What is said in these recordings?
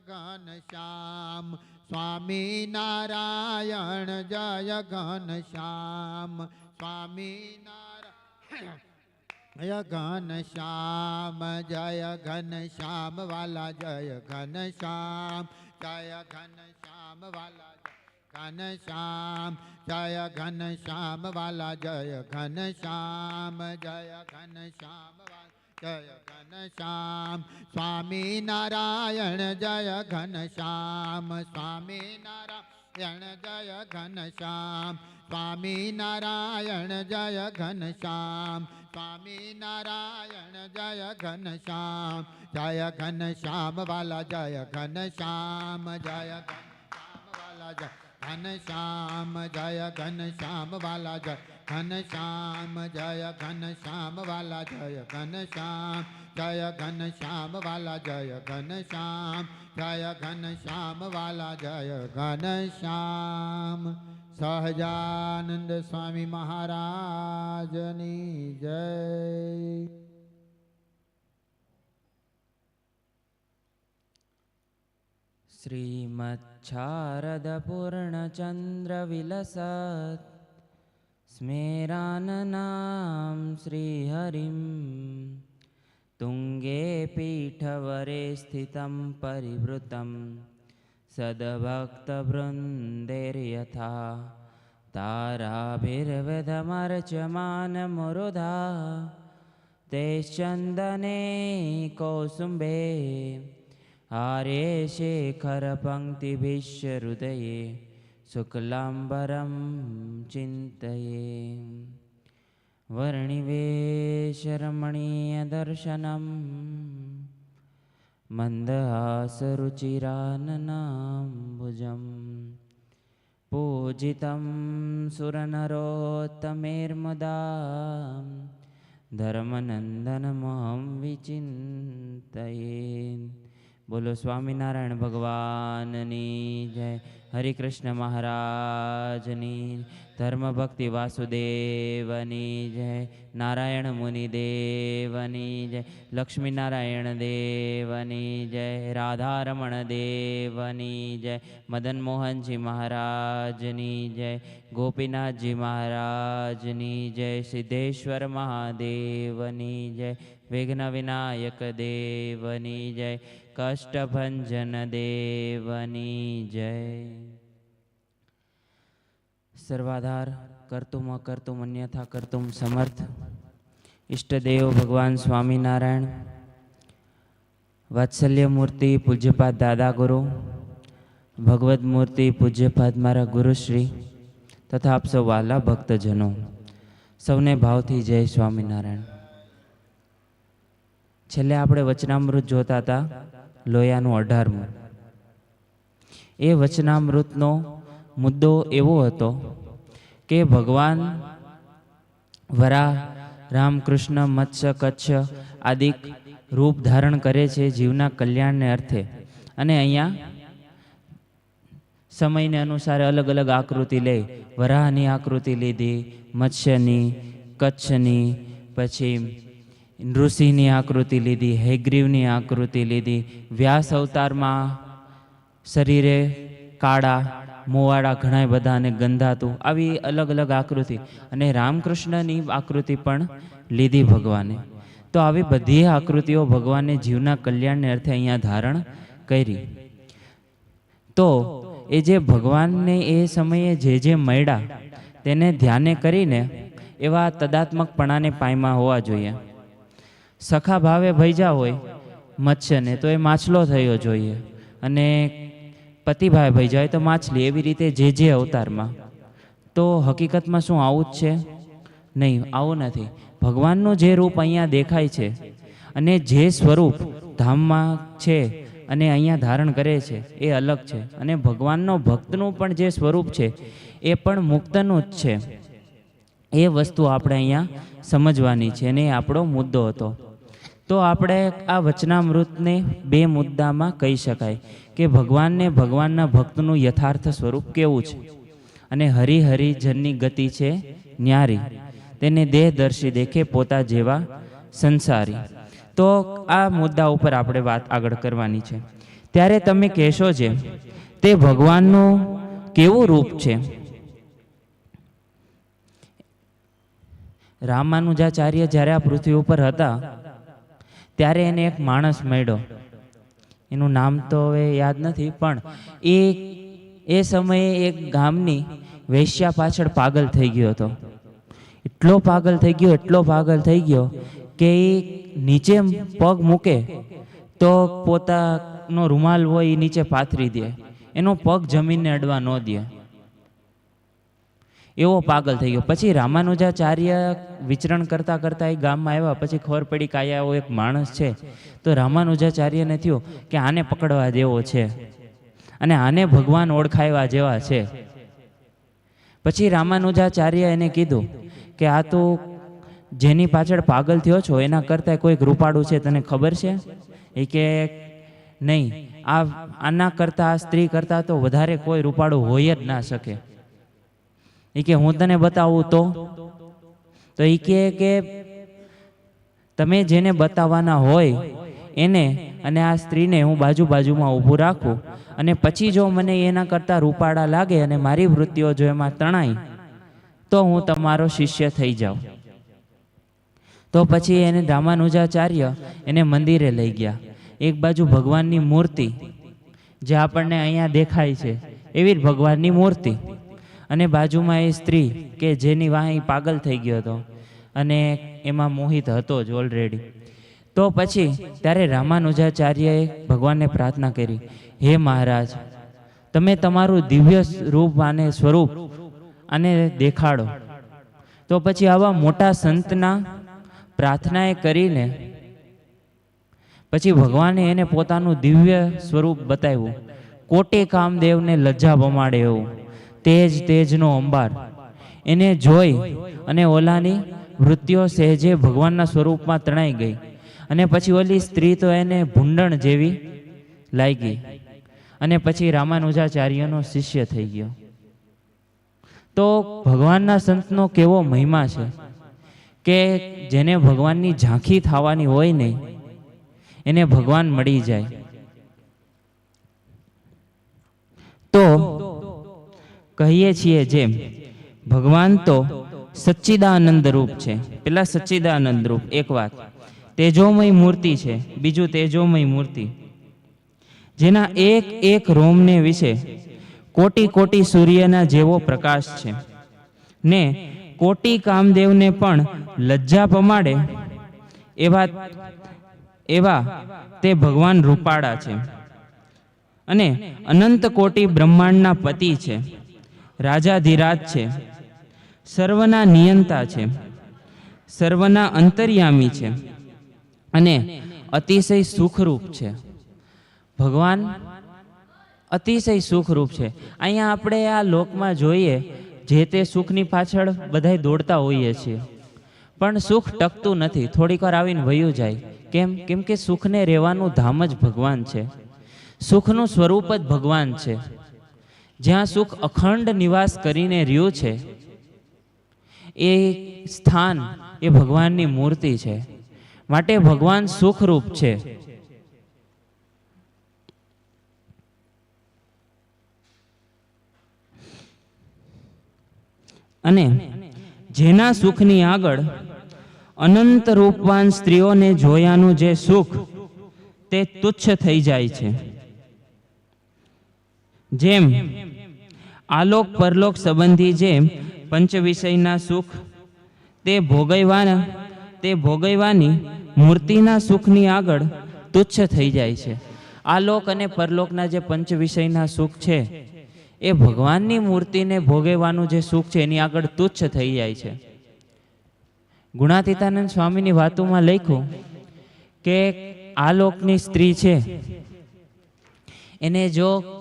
ઘન શ્યામ સ્વામી નારાયણ જય ઘનશ્યામ સ્વામી નારાયણ જય ઘનશ્યામ જય ઘનશ્યામ વાલા જય ઘનશ્યામ જય ઘનશ્યામ વાલા ઘનશ્યામ જય ઘનશ્યામ વાલા જય ઘનશ્યામ જય ઘનશ્યામ વાલા જય ઘન શ્યામ સ્વામી નારાયણ જય ઘન શ્યામ સ્વામી નારાયણ જય ઘન શ્યામ સ્વામી નારાયણ જય ઘન શ્યામ સ્વામી નારાયણ જય ઘન શ્યામ જય ઘન શ્યામ વાલા જય ઘન શ્યામ જય ઘન શ્યામ વાલા જય ઘન શ્યામ જય ઘન શ્યામ વાલા જય ઘનશ્યામ જય ઘનશ્યામ વાલા જય ઘનશ્યામ જય ઘનશ્યામ વાલા જય ઘનશ્યામ જય ઘનશ્યામ વાલા જય ઘનશ્યામ સહજાનંદ સ્વામી મહારાજની જય શ્રીમચ્છારદ પૂર્ણચંદ્ર વિલસત स्मेराननां श्रीहरिं तुङ्गे पीठवरे स्थितं परिवृतं सद्भक्तवृन्दैर्यथा ताराभिर्विधमर्चमानमुरुधा तेश्चन्दने कौसुम्बे आर्ये शेखरपङ्क्तिभिश्च हृदये शुक्लाम्बरं चिन्तये। वर्णिवेशरमणीयदर्शनं मन्दहासरुचिराननाम्बुजम् पूजितं सुरनरोत्तमेर्मदा धर्मनन्दनमहं विचिन्तये। બોલો સ્વામિનારાયણ ભગવાનની જય. હરિકૃષ્ણ મહારાજની ધર્મભક્તિ વાસુદેવની જય. નારાયણ મુનિદેવની જય. લક્ષ્મીનારાયણ દેવની જય. રાધારમણ દેવની જય. મદન મોહનજી મહારાજની જય. ગોપીનાથજી મહારાજની જય. સિદ્ધેશ્વર મહાદેવની જય. વિઘ્ન વિનાયક દેવની જય. કષ્ટભંજન દેવની જય. સર્વાધાર કર્તુમ અકર્તુમ અન્યથા કર્તુમ સમર્થ. ઈષ્ટદેવ ભગવાન સ્વામિનારાયણ વાત્સલ્ય મૂર્તિ પૂજ્યપાદ દાદા ગુરુ ભગવદ મૂર્તિ પૂજ્યપાદ મારા ગુરુશ્રી તથા આપ સૌ વાલા ભક્તજનો. સૌને ભાવથી જય સ્વામિનારાયણ. છેલ્લે આપણે વચનામૃત જોતા હતા. લોયાનું અઢારમું એ વચનામૃતનો મુદ્દો એવો હતો કે ભગવાન વરા રામકૃષ્ણ મત્સ્ય, કચ્છ આદિ રૂપ ધારણ કરે છે જીવના કલ્યાણને અર્થે. અને અહીંયા સમયને અનુસાર અલગ અલગ આકૃતિ લે. વરાહની આકૃતિ લીધી, મત્સ્યની, કચ્છની, પછી નૃસિંહની આકૃતિ લીધી, હૈગ્રીવની આકૃતિ લીધી, વ્યાસ અવતારમાં શરીરે કાળા મોવાળા ઘણા બધાને ગંધાતું, આવી અલગ અલગ આકૃતિ. અને રામકૃષ્ણની આકૃતિ પણ લીધી ભગવાને. તો આવી બધી આકૃતિઓ ભગવાને જીવના કલ્યાણને અર્થે અહીંયા ધારણ કરી. તો એ જે ભગવાનને એ સમયે જે જે મળ્યા, તેને ધ્યાને કરીને એવા તદાત્મકપણાને પાયમાં હોવા જોઈએ. સખા ભાવે ભૈજા હોય મત્સ્યને તો એ માછલો થયો જોઈએ. અને પતિભાઈ ભૈજા હોય તો માછલી એવી રીતે જે જે અવતારમાં. તો હકીકતમાં શું આવું જ છે? નહીં, આવું નથી. ભગવાનનું જે રૂપ અહીંયા દેખાય છે અને જે સ્વરૂપ ધામમાં છે અને અહીંયા ધારણ કરે છે, એ અલગ છે. અને ભગવાનનો ભક્તનું પણ જે સ્વરૂપ છે, એ પણ મુક્તનું જ છે. એ વસ્તુ આપણે અહીંયા સમજવાની છે અને એ આપણો મુદ્દો હતો. તો આપણે આ વચનામૃતને બે મુદ્દામાં કહી શકાય કે ભગવાનને ભગવાનના ભક્તનું યથાર્થ સ્વરૂપ કેવું છે? અને હરિહરિજનની ગતિ છે ન્યારી. તેને દેહદર્શી દેખે પોતા જેવા સંસારી. તો આ મુદ્દા ઉપર આપણે વાત આગળ કરવાની છે. ત્યારે તમે કહેશો છે તે ભગવાનનું કેવું રૂપ છે? રામાનુજાચાર્ય જ્યારે આ પૃથ્વી ઉપર હતા ત્યારે એને એક માણસ મળ્યો. એનું નામ તો હવે યાદ નથી, પણ એ એ સમયે એક ગામની વેશ્યા પાછળ પાગલ થઈ ગયો હતો. એટલો પાગલ થઈ ગયો, એટલો પાગલ થઈ ગયો કે એ નીચે પગ મૂકે તો પોતાનો રૂમાલ હોય એ નીચે પાથરી દે. એનો પગ જમીનને અડવા ન દે. એવો પાગલ થઈ ગયો. પછી રામાનુજાચાર્ય વિચરણ કરતા કરતા એ ગામમાં આવ્યા. પછી ખબર પડી કે આયા એક માણસ છે. તો રામાનુજાચાર્યને થયું કે આને પકડવા જેવો છે. અને આને ભગવાન ઓળખાવ્યા જેવા છે. પછી રામાનુજાચાર્ય એને કીધું કે આ તો જેની પાછળ પાગલ થયો છો, એના કરતાં કોઈક રૂપાળું છે, તને ખબર છે? એ કે, નહીં. આ, આના કરતાં, આ સ્ત્રી કરતાં તો વધારે કોઈ રૂપાળું હોય જ ના શકે. એ કે હું તને બતાવું તો? તો એ કહે કે તમે જેને બતાવવાના હોય, એને અને આ સ્ત્રીને હું બાજુ બાજુમાં ઊભું રાખું અને પછી જો મને એના કરતાં રૂપાળા લાગે અને મારી વૃત્તિઓ જો એમાં તણાય, તો હું તમારો શિષ્ય થઈ જાઉં. તો પછી એને રામાનુજાચાર્ય એને મંદિરે લઈ ગયા. એક બાજુ ભગવાનની મૂર્તિ, જે આપણને અહીંયા દેખાય છે, એવી જ ભગવાનની મૂર્તિ. અને બાજુમાં એ સ્ત્રી કે જેની વાહી પાગલ થઈ ગયો હતો અને એમાં મોહિત હતો જ ઓલરેડી તો પછી ત્યારે રામાનુજાચાર્યએ ભગવાનને પ્રાર્થના કરી, હે મહારાજ, તમે તમારું દિવ્ય રૂપ અને સ્વરૂપ અને દેખાડો. તો પછી આવા મોટા સંતના પ્રાર્થનાએ કરીને પછી ભગવાને એને પોતાનું દિવ્ય સ્વરૂપ બતાવ્યું. કોટે કામદેવને લજ્જા બમાડે એવું તેજ તેજનો અંબાર. એને જોઈ અને ઓલાની વૃત્તિઓ સહેજે ભગવાનના સ્વરૂપમાં તણાઈ ગઈ. અને પછી ઓલી સ્ત્રી તો એને ભૂંડણ જેવી લાગી. અને પછી રામાનુજાચાર્યનો શિષ્ય થઈ ગયો. તો ભગવાનના સંતનો કેવો મહિમા છે કે જેને ભગવાનની ઝાંખી થવાની હોય નહીં, એને ભગવાન મળી જાય તો કહીએ છીએ જેમ, ભગવાન તો સચ્ચિદાનંદ રૂપ છે. પેલા સચ્ચિદાનંદ રૂપ, એક વાત. તેજોમય મૂર્તિ છે, બીજું તેજોમય મૂર્તિ. જેના એક એક રોમને વિશે કોટી કોટી સૂર્યના જેવો પ્રકાશ છે. ને કોટી કામદેવને પણ લજ્જા પમાડે એવા એવા તે ભગવાન રૂપાળા છે. અને અનંત કોટી બ્રહ્માંડના પતિ છે. રાજાધિરાજ છે. સર્વના નિયંતા છે. સર્વના અંતર્યામી છે. અને અતિશય સુખરૂપ છે. ભગવાન અતિશય સુખરૂપ છે. અહીંયા આપણે આ લોકમાં જોઈએ જે તે સુખની પાછળ બધાય દોડતા હોઈએ છીએ. પણ સુખ ટકતું નથી. થોડીક વાર આવીને વયું જાય. કેમ? કેમ કે સુખને રહેવાનું ધામ જ ભગવાન છે. સુખનું સ્વરૂપ જ ભગવાન છે. જ્યાં સુખ અખંડ નિવાસ કરીને રહ્યું છે, એ સ્થાન એ ભગવાનની મૂર્તિ છે. માટે ભગવાન સુખરૂપ છે. અને જેના સુખની આગળ અનંત રૂપવાન સ્ત્રીઓને જોયાનું જે સુખ, તે તુચ્છ થઈ જાય છે. જેમ આલોક પરલોક સંબંધી જેમ પંચ વિષયના સુખ, તે ભોગવવાના, તે ભોગવવાની મૂર્તિના સુખની આગળ તુચ્છ થઈ જાય છે. આલોક અને પરલોકના જે પંચ વિષયના સુખ છે, એ ભગવાનની મૂર્તિને ભોગવવાનું જે સુખ છે, એની આગળ તુચ્છ થઈ જાય છે. ગુણાતીતાનંદ સ્વામીની વાતોમાં લખ્યું કે આ લોકની સ્ત્રી છે, એને જો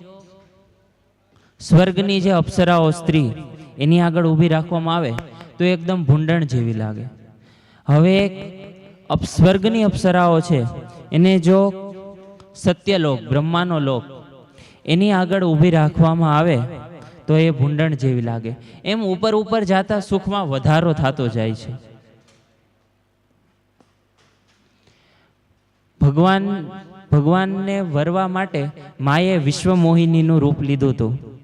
સ્વર્ગની જે અપ્સરાઓ સ્ત્રી, એની આગળ ઊભી રાખવામાં આવે, તો એકદમ ભૂંડણ જેવી લાગે. હવે અપ- સ્વર્ગની અપ્સરાઓ છે, એને જો સત્યલોક, બ્રહ્માનો લોક, એની આગળ ઊભી રાખવામાં આવે, તો એ ભૂંડણ જેવી લાગે. એમ ઉપર ઉપર જાતા સુખમાં વધારો થતો જાય છે. ભગવાન, ભગવાનને વરવા માટે માએ વિશ્વમોહિનીનું રૂપ લીધું હતું.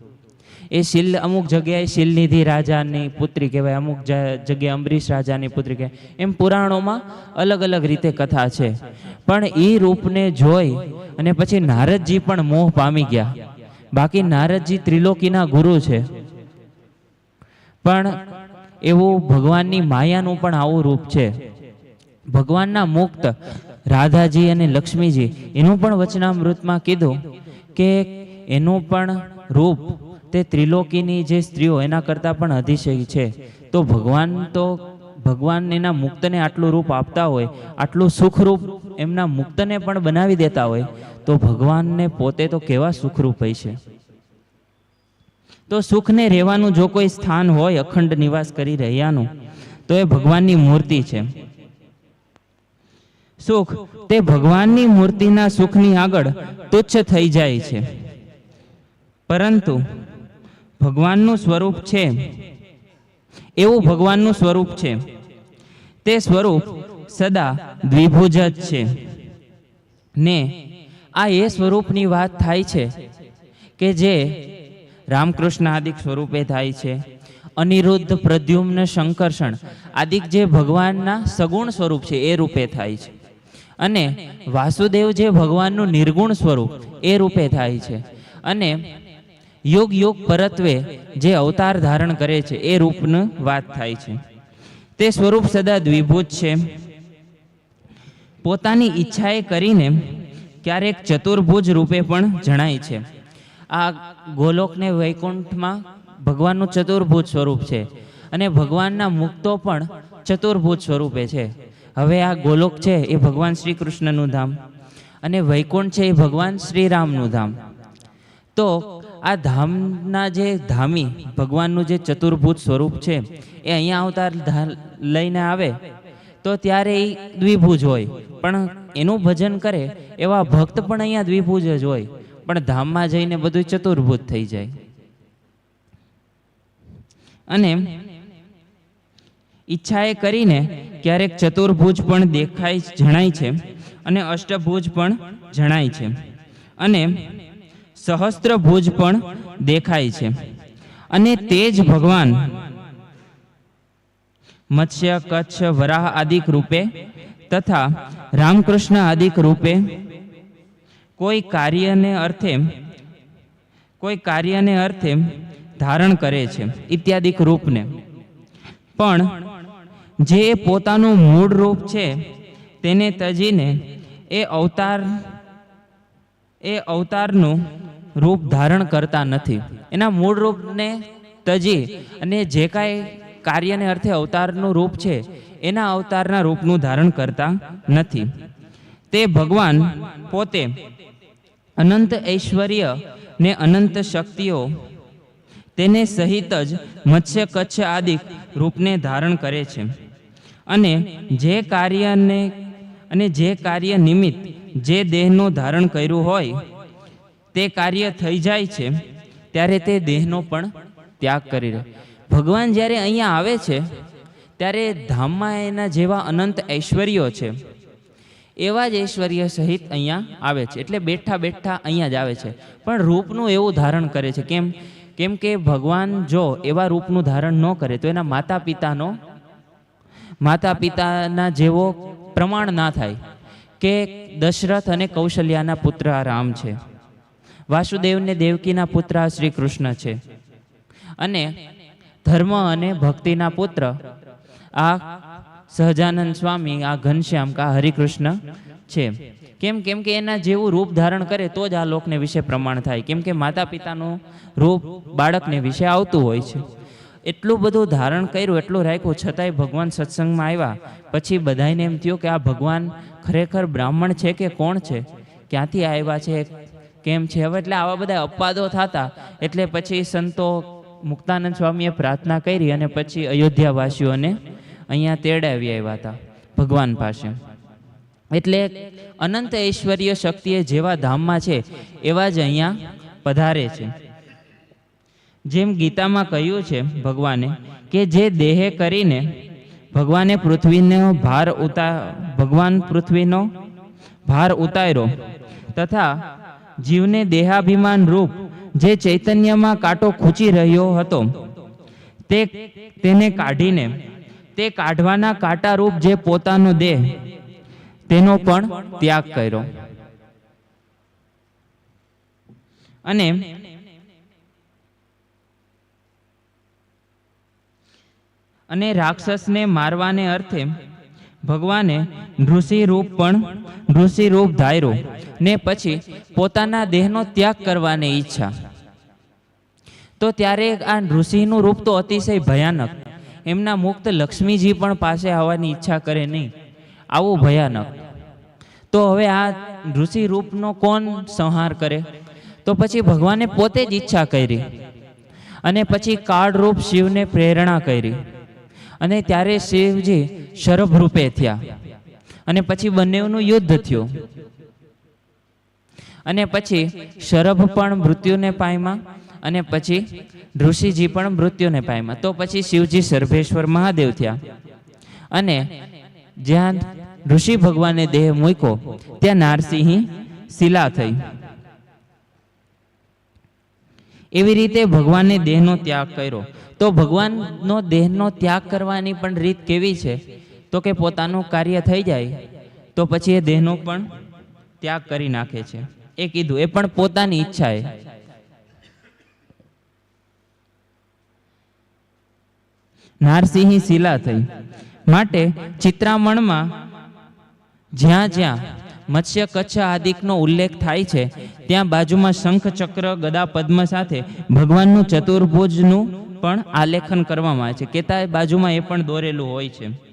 એ શિલ અમુક જગ્યાએ શિલનિધિ રાજાની પુત્રી કહેવાય, અમુક જગ્યાએ અંબરીશ રાજાની પુત્રી કહેવાય. એમ પુરાણોમાં અલગ અલગ રીતે કથા છે. પણ એ રૂપને જોઈ અને પછી નારદજી પણ મોહ પામી ગયા. બાકી નારદજી ત્રિલોકીના ગુરુ છે. પણ એવું ભગવાનની માયાનું પણ આવું રૂપ છે. ભગવાનના મુક્ત રાધાજી અને લક્ષ્મીજી, એનું પણ વચનામૃતમાં કીધું કે એનું પણ રૂપ તે ત્રિલોકીની જે સ્ત્રીઓ એના કરતાં પણ અધિશય છે. તો ભગવાન તો ભગવાન એના મુક્તને આટલું રૂપ આપતા હોય, આટલું સુખરૂપ એમના મુક્તને પણ બનાવી દેતા હોય, તો ભગવાનને પોતે તો કેવા સુખરૂપ હોય છે? તો સુખને રહેવાનું જો કોઈ સ્થાન હોય, અખંડ નિવાસ કરી રહ્યાનું, તો એ ભગવાનની મૂર્તિ છે. સુખ, તે ભગવાનની મૂર્તિના સુખની આગળ તુચ્છ થઈ જાય છે. પરંતુ ભગવાનનું સ્વરૂપ છે. એવું ભગવાનનું સ્વરૂપ છે. તે સ્વરૂપ સદા દ્વિભુજ જ છે. ને આ એ સ્વરૂપની વાત થાય છે કે જે રામકૃષ્ણ આદિક સ્વરૂપે થાય છે. અનિરુદ્ધ, પ્રદ્યુમ્ન, શંકર્ષણ આદિક જે ભગવાનના સગુણ સ્વરૂપ છે એ રૂપે થાય છે. અને વાસુદેવ જે ભગવાનનું નિર્ગુણ સ્વરૂપ એ રૂપે થાય છે. અને યુગ યોગ પરત્વે જે અવતાર ધારણ કરે છે, એ રૂપનું વાત થાય છે. તે સ્વરૂપ સદા દ્વિભુજ છે. પોતાની ઈચ્છાએ કરીને ક્યારેક ચતુર્ભુજ રૂપે પણ જણાય છે. આ ગોલોકને વૈકુંઠમાં ભગવાનનું ચતુર્ભુજ સ્વરૂપ છે અને ભગવાનના મુક્તો પણ ચતુર્ભુજ સ્વરૂપે છે. હવે આ ગોલોક છે એ ભગવાન શ્રી કૃષ્ણનું ધામ અને વૈકુંઠ છે એ ભગવાન શ્રી રામનું ધામ. તો આ ધામના જે ધામી, ભગવાનનું જે ચતુર્ભુજ સ્વરૂપ છે, એ અહીંયા અવતાર લઈને આવે, તો ત્યારે એ દ્વિભુજ હોય. પણ એનું ભજન કરે એવા ભક્ત પણ અહીંયા દ્વિભુજ જ હોય. પણ ધામમાં જઈને બધું ચતુર્ભુજ થઈ જાય. અને ઈચ્છા એ કરીને ક્યારેક ચતુર્ભુજ પણ દેખાય જણાય છે અને અષ્ટભુજ પણ જણાય છે. અને સહસ્ત્રભુજ પણ દેખાય છે. અને તે જ ભગવાન મત્સ્ય, કચ્છ, વરાહ આદિક રૂપે તથા રામકૃષ્ણ આદિક રૂપે કોઈ કાર્યને અર્થે કોઈ કાર્યને અર્થે ધારણ કરે છે ઇત્યાદિક રૂપને. પણ જે પોતાનું મૂળ રૂપ છે તેને તજીને એ અવતાર, એ અવતારનું રૂપ ધારણ કરતા નથી. એના મૂળ રૂપને તજી અને જે કાંઈ કાર્યને અર્થે અવતારનું રૂપ છે, એના અવતારના રૂપનું ધારણ કરતા નથી. તે ભગવાન પોતે અનંત ઐશ્વર્ય ને અનંત શક્તિઓ, તેને સહિત જ મત્સ્ય, કચ્છ આદિ રૂપને ધારણ કરે છે. અને જે કાર્યને અને જે કાર્ય નિમિત્ત જે દેહનું ધારણ કર્યું હોય તે કાર્ય થઈ જાય છે, ત્યારે તે દેહનો પણ ત્યાગ કરી રહ્યો. ભગવાન જ્યારે અહીંયા આવે છે, ત્યારે ધામમાં એના જેવા અનંત ઐશ્વર્યો છે. એવા જ ઐશ્વર્ય સહિત અહીંયા આવે છે, એટલે બેઠા બેઠા અહીંયા જ આવે છે. પણ રૂપનું એવું ધારણ કરે છે, કેમ? કેમ કે ભગવાન જો એવા રૂપનું ધારણ ન કરે, તો એના માતા પિતાનો માતા પિતાના જેવો પ્રમાણ ના થાય કે દશરથ અને કૌશલ્યાના પુત્ર રામ છે. વાસુદેવને દેવકીના પુત્ર શ્રી કૃષ્ણ છે. અને ધર્મ અને ભક્તિના પુત્ર આ સહજાનંદ સ્વામી, આ ઘનશ્યામ કા હરિકૃષ્ણ છે. કેમ કેમ કે એના જેવું રૂપ ધારણ કરે તો જ આ લોકને વિશે પ્રમાણ થાય. કેમ કે માતા પિતાનું રૂપ બાળકને વિશે આવતું હોય છે. એટલું બધું ધારણ કર્યું, એટલું રાખ્યું, છતાંય ભગવાન સત્સંગમાં આવ્યા. પછી બધાને એમ થયું કે આ ભગવાન ખરેખર બ્રાહ્મણ છે કે કોણ છે? ક્યાંથી આવ્યા છે? કેમ છે? હવે એટલે આવા બધા અપવાદો થતા, એટલે પછી સંતો મુક્તાનંદ સ્વામીએ પ્રાર્થના કરી અને પછી અયોધ્યાવાસીઓને અહીંયા તેડાવી આવ્યા હતા, ભગવાન પાસે. એટલે અનંત ઐશ્વર્ય શક્તિએ જેવા ધામમાં છે, એવા જ અહીંયા પધારે છે. જેમ ગીતામાં કહ્યું છે ભગવાને કે જે દેહે કરીને ભગવાને પૃથ્વીનો ભાર ઉતા, ભગવાન પૃથ્વીનો ભાર ઉતાર્યો, તથા જીવને દેહાભિમાન રૂપ જે ચૈતન્યમાં કાંટો ખૂંચી રહ્યો હતો. તે તેને કાઢીને, તે કાઢવાના કાંટા જે પોતાનો દેહ, તેનો પણ ત્યાગ કર્યો. અને અને રાક્ષસને મારવાને અર્થે ભગવાને ઋષિ રૂપ પણ ઋષિ રૂપ ધાર્યું. ને પછી પોતાના દેહનો ત્યાગ કરવાની ઈચ્છા. તો ત્યારે આ ઋષિનું રૂપ તો અતિશય ભયાનક. એમના મુક્ત લક્ષ્મીજી પણ પાસે આવવાની ઈચ્છા કરે નહીં. આવું ભયાનક. તો હવે આ ઋષિ રૂપનો કોણ સંહાર કરે? તો પછી ભગવાને પોતે જ ઈચ્છા કરી. અને પછી કાળરૂપ શિવને પ્રેરણા કરી. અને ત્યારે શિવજી શરભ રૂપે થયા. અને પછી બંનેનું યુદ્ધ થયું. અને પછી શરભ પણ મૃત્યુને પામ્યા અને પછી ઋષિજી પણ મૃત્યુને પામ્યા તો પછી શિવજી સર્ભેશ્વર મહાદેવ થયા. અને જ્યાં ઋષિ ભગવાને દેહ મૂક્યો, ત્યાં નારસિંહી શિલા થઈ. એવી રીતે ભગવાને દેહનો ત્યાગ કર્યો. તો ભગવાનનો દેહનો ત્યાગ કરવાની પણ રીત કેવી છે? તો કે પોતાનું કાર્ય થઈ જાય, તો પછી એ દેહનો પણ ત્યાગ કરી નાખે છે. એ કીધું, એ પણ પોતાની ઈચ્છાએ. નારસિંહ શિલા થઈ. માટે ચિત્રામણમાં જ્યાં જ્યાં મત્સ્ય કચ્છ આદિકનો ઉલ્લેખ થાય છે, ત્યાં બાજુમાં શંખ ચક્ર, ગદા પદ્મ સાથે ભગવાનનું ચતુર્ભુજનું પણ આલેખન કરવામાં આવે છે. કેતા બાજુમાં એ પણ દોરેલું હોય છે.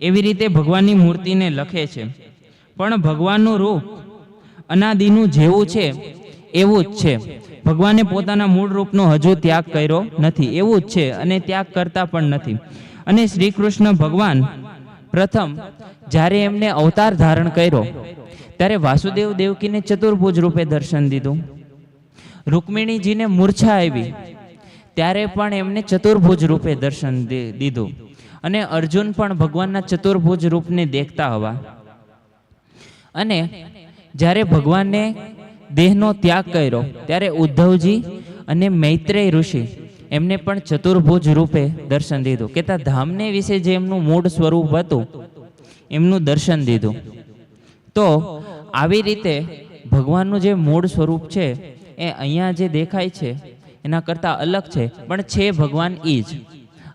એવી રીતે ભગવાનની મૂર્તિને લખે છે. પણ ભગવાનનું રૂપ અનાદિનું જેવું છે, એવું જ છે. ભગવાને પોતાના મૂળ રૂપનો હજુ ત્યાગ કર્યો નથી, એવું જ છે અને ત્યાગ કરતા પણ નથી. અને શ્રી કૃષ્ણ ભગવાન પ્રથમ જ્યારે એમને અવતાર ધારણ કર્યો, ત્યારે વાસુદેવ દેવકીને ચતુર્ભુજ રૂપે દર્શન દીધું. રૂકમિણીજીને મૂર્છા આવી, ત્યારે પણ એમને ચતુર્ભુજ રૂપે દર્શન દીધું. અને અર્જુન પણ ભગવાનના ચતુર્ભુજ રૂપને દેખતા હવા. અને જ્યારે ભગવાનને દેહનો ત્યાગ કર્યો, ત્યારે ઉદ્ધવજી અને મૈત્રેય ઋષિ એમને પણ ચતુર્ભુજ રૂપે દર્શન દીધું. કેતા ધામને વિશે જે એમનું મૂળ સ્વરૂપ હતું, એમનું દર્શન દીધું. તો આવી રીતે ભગવાનનું જે મૂળ સ્વરૂપ છે, એ અહીંયા જે દેખાય છે, એના કરતાં અલગ છે. પણ છે ભગવાન ઈ જ.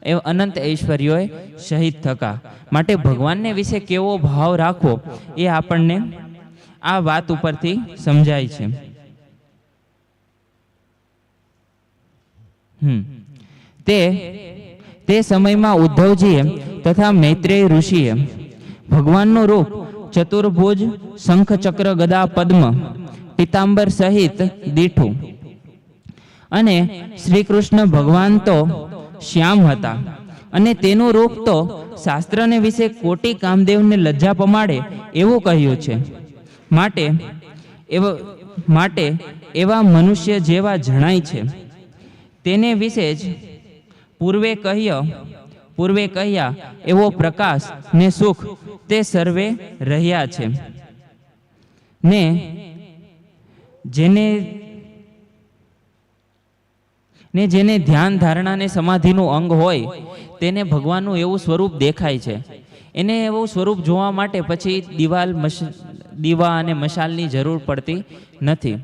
એ અનંત ઐશ્વર્યોએ શહીદ થકા. માટે ભગવાનને વિશે કેવો ભાવ રાખવો એ આપણને આ વાત ઉપરથી સમજાય છે. તે સમયમાં ઉદ્ધવજીએ તથા મૈત્રેય ઋષિએ ભગવાનનું રૂપ ચતુર્ભુજ શંખ ચક્ર ગદા પદ્મ પિતાંબર સહિત દીઠું. અને શ્રી કૃષ્ણ ભગવાન તો શ્યામ હતા. અને તેનો રૂપ તો શાસ્ત્રને વિશે કોટી કામદેવને લજ્જા પમાડે એવું કહ્યું છે. માટે એવો, માટે એવા મનુષ્ય જેવા જણાય છે. તેને વિશે જ પૂર્વે કહ્યો, પૂર્વે કહ્યા એવો પ્રકાશ ને સુખ તે સર્વે રહ્યા છે. ને જેને ને જેને ધ્યાન ધારણા ને સમાધિનું અંગ હોય, તેને ભગવાનનું એવું સ્વરૂપ દેખાય છે. એને એવું સ્વરૂપ જોવા માટે પછી દિવાલ દીવા અને મશાલની જરૂર પડતી નથી.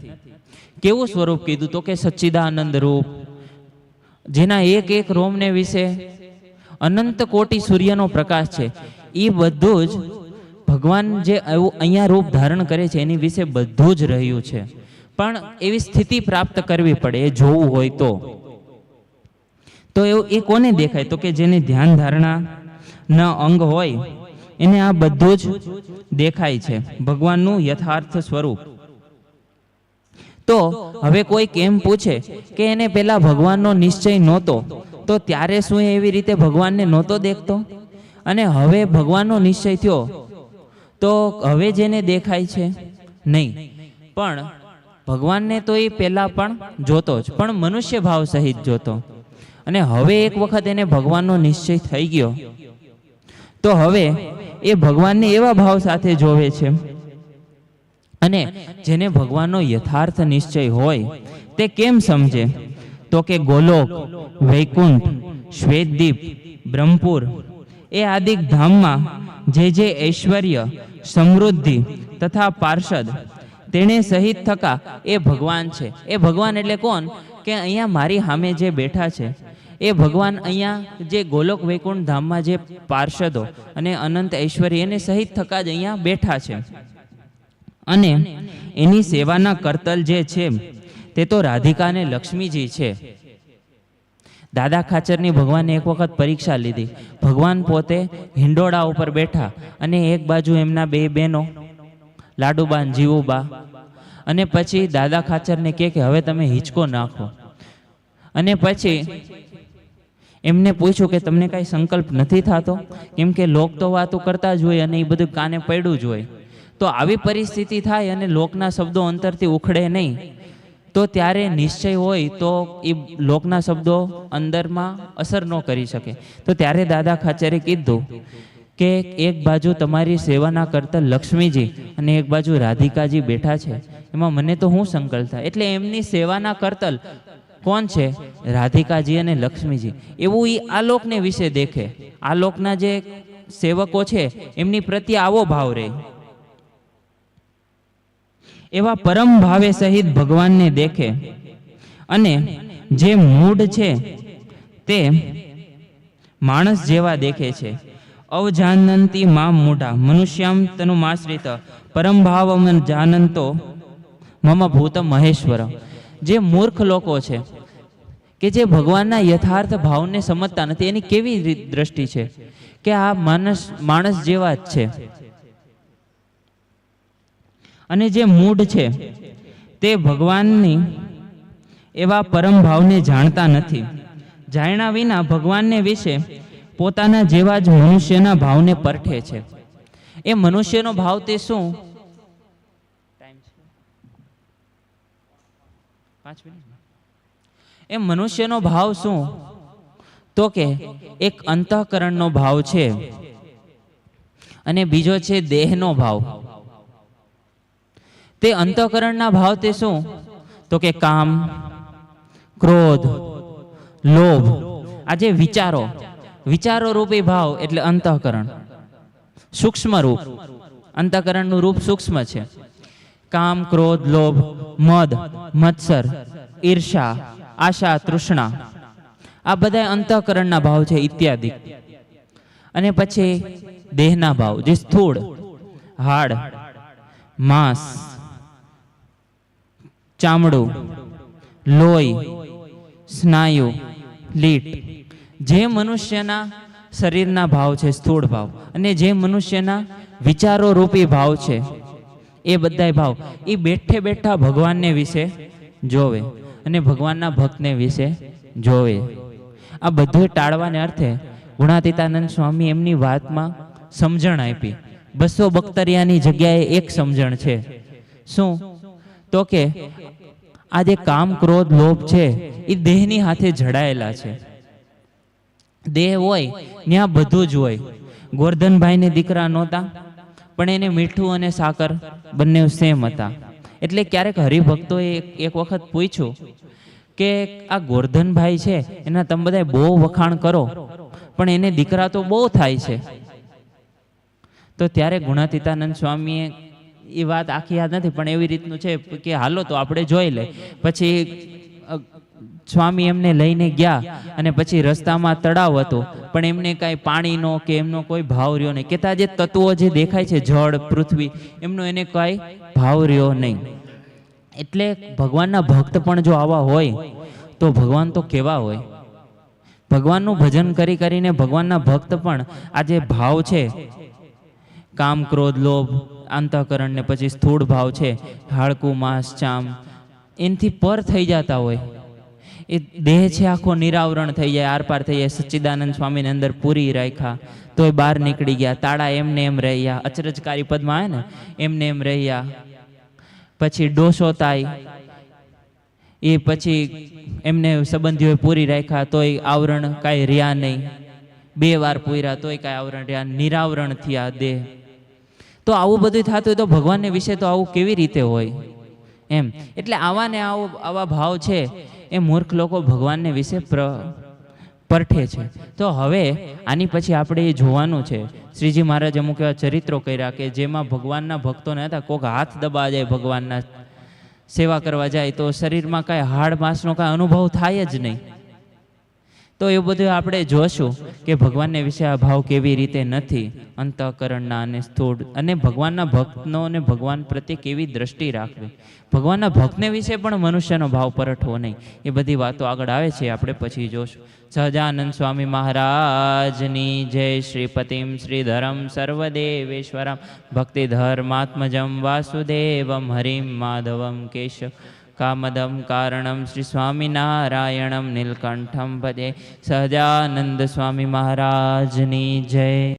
કેવું સ્વરૂપ કીધું તો કે સચ્ચિદાનંદ રૂપ, જેના એક એક રોમને વિશે અનંત કોટી સૂર્યનો પ્રકાશ છે. એ બધું જ ભગવાન જે એવું અહીંયા રૂપ ધારણ કરે છે, એની વિશે બધું જ રહ્યું છે. પણ એવી સ્થિતિ પ્રાપ્ત કરવી પડે, એ જોવું હોય તો. તો એવું એ કોને દેખાય? તો કે જેને ધ્યાન ધારણા અંગ હોય, એને આ બધું જ દેખાય છે, ભગવાનનું યથાર્થ સ્વરૂપ. તો હવે કોઈ કેમ પૂછે કે એને પેલા ભગવાનનો નિશ્ચય નહોતો, તો ત્યારે શું એવી રીતે ભગવાનને નહોતો દેખતો? અને હવે ભગવાનનો નિશ્ચય થયો, તો હવે જેને દેખાય છે? નહીં. પણ ભગવાનને તો એ પહેલાં પણ જોતો જ, પણ મનુષ્ય ભાવ સહિત જોતો. અને હવે એક વખત એને ભગવાનનો નિશ્ચય થઈ ગયો. તો હવે એ ભગવાનને એવા ભાવ સાથે જોવે છે. અને જેને ભગવાનનો યથાર્થ નિશ્ચય હોય, તે કેમ સમજે? તો કે ગોલોક, વૈકુંઠ, શ્વેતદીપ, બ્રહ્મપુર એ આદિક ધામમાં જે જે ઐશ્વર્ય, સમૃદ્ધિ તથા પાર્ષદ તેણે સહિત થકા. એ ભગવાન છે. એ ભગવાન એટલે કોણ? કે અહીંયા મારી સામે જે બેઠા છે. એ ભગવાન અહીંયા જે ગોલોક વૈકુંઠ ધામમાં જે પાર્ષદો અને અનંત ઐશ્વર્ય એને સહિત થકા જ અહીંયા બેઠા છે. અને એની સેવાના કરતલ જે છે, તે તો રાધિકા અને લક્ષ્મીજી છે. દાદા ખાચરની ભગવાને એક વખત પરીક્ષા લીધી. ભગવાન પોતે હિંડોળા ઉપર બેઠા અને એક બાજુ એમના બે બહેનો લાડુબા અને જીવુબા. અને પછી દાદા ખાચરને કહે કે હવે તમે હિંચકો નાખો. અને પછી એમને પૂછ્યું કે તમને કાંઈ સંકલ્પ નથી થતો? કેમ કે લોક તો વાતો કરતા જ હોય અને એ બધું કાને પડ્યું જ હોય. તો આવી પરિસ્થિતિ થાય અને લોકના શબ્દો અંતરથી ઉખડે નહીં. તો ત્યારે નિશ્ચય હોય તો એ લોકના શબ્દો અંદરમાં અસર ન કરી શકે. તો ત્યારે દાદા ખાચરે કીધું કે એક બાજુ તમારી સેવાના કરતા લક્ષ્મીજી અને એક બાજુ રાધિકાજી બેઠા છે. એમાં મને તો હું સંકલ્પ થાય. એટલે એમની સેવાના કરતલ કોણ છે? રાધિકાજી અને લક્ષ્મીજી. એવું એ આલોકને વિશે દેખે. આલોકના જે સેવકો છે, એમની પ્રત્યે આવો ભાવ રહે એવા પરમ ભાવે સહિત ભગવાનને દેખે. અને જે મૂઢ છે, તે માણસ જેવા દેખે છે. અવજાનંતી મામ મૂઢા, મનુષ્યામ તનુ માશ્રિત પરમ ભાવમ જાનંતો, મમ ભૂત મહેશ્વર. જે મૂર્ખ લોકો છે, કે જે ભગવાનના યથાર્થ ભાવને સમજતા નથી, એની કેવી દ્રષ્ટિ છે? કે આ માણસ માણસ જેવા જ છે. અને જે મૂઢ છે, તે ભગવાનની એવા પરમ ભાવને જાણતા નથી. જાણ્યા વિના ભગવાનને વિશે પોતાના જેવા જ મનુષ્યના ભાવને પરખે છે. એ મનુષ્યનો ભાવ તે શું? એ મનુષ્યનો ભાવ શું? તો કે એક અંતઃકરણનો ભાવ છે અને બીજો છે દેહનો ભાવ. તે અંતઃકરણના ભાવ તે શું? તો કે કામ, ક્રોધ, લોભ, આ જે વિચારો વિચારો રૂપી ભાવ એટલે અંતઃકરણ. સૂક્ષ્મ રૂપ અંતઃકરણનું રૂપ સૂક્ષ્મ છે. કામ, ક્રોધ, લોભ, મદ, મત્સર, ઈર્ષા, આશા, તૃષ્ણા. આ બધા અંતઃકરણના ભાવ છે ઇત્યાદિ. અને પછી દેહના ભાવ, જે સ્થૂળ, હાડ, માંસ, ચામડું, લોહી, સ્નાયુ, લીટ જે મનુષ્યના શરીરના ભાવ છે, સ્થૂળ ભાવ, અને જે મનુષ્યના વિચારો રૂપી ભાવ છે, એ બધાય ભાવ એ બેઠે બેઠા ભગવાનને વિશે જોવે, અને ભગવાનના ભક્તને વિશે જોવે. આ બધું ટાળવાને અર્થે ગુણાતીતાનંદ સ્વામી એમની વાતમાં સમજણ આપી. બસો બખ્તરિયાની જગ્યાએ એક સમજણ છે. શું? તો કે, આ જે કામ, ક્રોધ, લોભ છે એ દેહની હાથે જડાયેલા છે. દેહ હોય ત્યાં બધું જ હોય. ગોરધનભાઈને દીકરા નહોતા, પણ એને મીઠું અને સાકર બંને સેમ હતા. એટલે ક્યારેક હરિભક્તોએ એક- વખત પૂછ્યું કે, આ ગોરધનભાઈ છે, એના તમે બધા બહુ વખાણ કરો, પણ એને દીકરા તો બહુ થાય છે. તો ત્યારે ગુણાતીતાનંદ સ્વામીએ એ વાત આખી યાદ નથી, પણ એવી રીતનું છે કે, હાલો તો આપણે જોઈ લે. પછી સ્વામી એમને લઈને ગયા અને પછી રસ્તામાં તળાવ હતો. પણ એમને કાંઈ પાણીનો કે એમનો કોઈ ભાવ રહ્યો નહીં. કેતા જે તત્વો જે દેખાય છે, જળ, પૃથ્વી, એમનો એને કાંઈ ભાવ રહ્યો નહીં. એટલે ભગવાનના ભક્ત પણ જો આવા હોય, તો ભગવાન તો કેવા હોય? ભગવાનનું ભજન કરી કરીને ભગવાનના ભક્ત પણ આ જે ભાવ છે, કામ, ક્રોધ, લોભ અંતઃકરણ ને પછી સ્થૂળ ભાવ છે, હાડકું, માંસ, ચામ, એનથી પર થઈ જતા હોય. એ દેહ છે આખો નિરાવરણ થઈ જાય, આરપાર થઈ જાય. સચ્ચિદાનંદ સ્વામીને અંદર પૂરી રાખ્યા. તોય બહાર નીકળી ગયા. તાળા એમને એમ રહ્યા. અચરજકારી પદમાં આવે ને, એમને એમ રહ્યા. પછી ડોસો તાઈ એ પછી એમને સંબંધીઓએ પૂરી રાખ્યા. તોય આવરણ કાંઈ રહ્યા નહીં. બે વાર પૂર્યા, તોય કાંઈ આવરણ રહ્યા નિરાવરણ થયા દેહ. તો આવું બધું થતું હોય તો ભગવાનને વિશે તો આવું કેવી રીતે હોય? એમ. એટલે આવા ને આવો, આવા ભાવ છે એ મૂર્ખ લોકો ભગવાનને વિશે પ્ર, પરઠે છે. તો હવે આની પછી આપણે એ જોવાનું છે. શ્રીજી મહારાજ અમુક એવા ચરિત્રો કર્યા કે જેમાં ભગવાનના ભક્તોને હતા કોઈક હાથ દબા જાય ભગવાનના સેવા કરવા જાય તો શરીરમાં કાંઈ હાડ માંસનો કાંઈ અનુભવ થાય જ નહીં. તો એ બધું આપણે જોશું કે ભગવાનને વિશે આ ભાવ કેવી રીતે નથી, અંતઃકરણના અને સ્થૂળ, અને ભગવાનના ભક્તનો અને ભગવાન પ્રત્યે કેવી દ્રષ્ટિ રાખવી. ભગવાનના ભક્તને વિશે પણ મનુષ્યનો ભાવ પરઠવો નહીં. એ બધી વાતો આગળ આવે છે, આપણે પછી જોશું. સહજાનંદ સ્વામી મહારાજની જય શ્રીપતિમ શ્રીધરમ સર્વદેવેશ્વરમ ભક્તિ ધર્માત્મજમ વાસુદેવમ હરિમ માધવમ કેશવ. कामदं कारणं श्रीस्वामिनारायणं नीलकण्ठं भजे सहजानन्दस्वामी महाराजनी जय।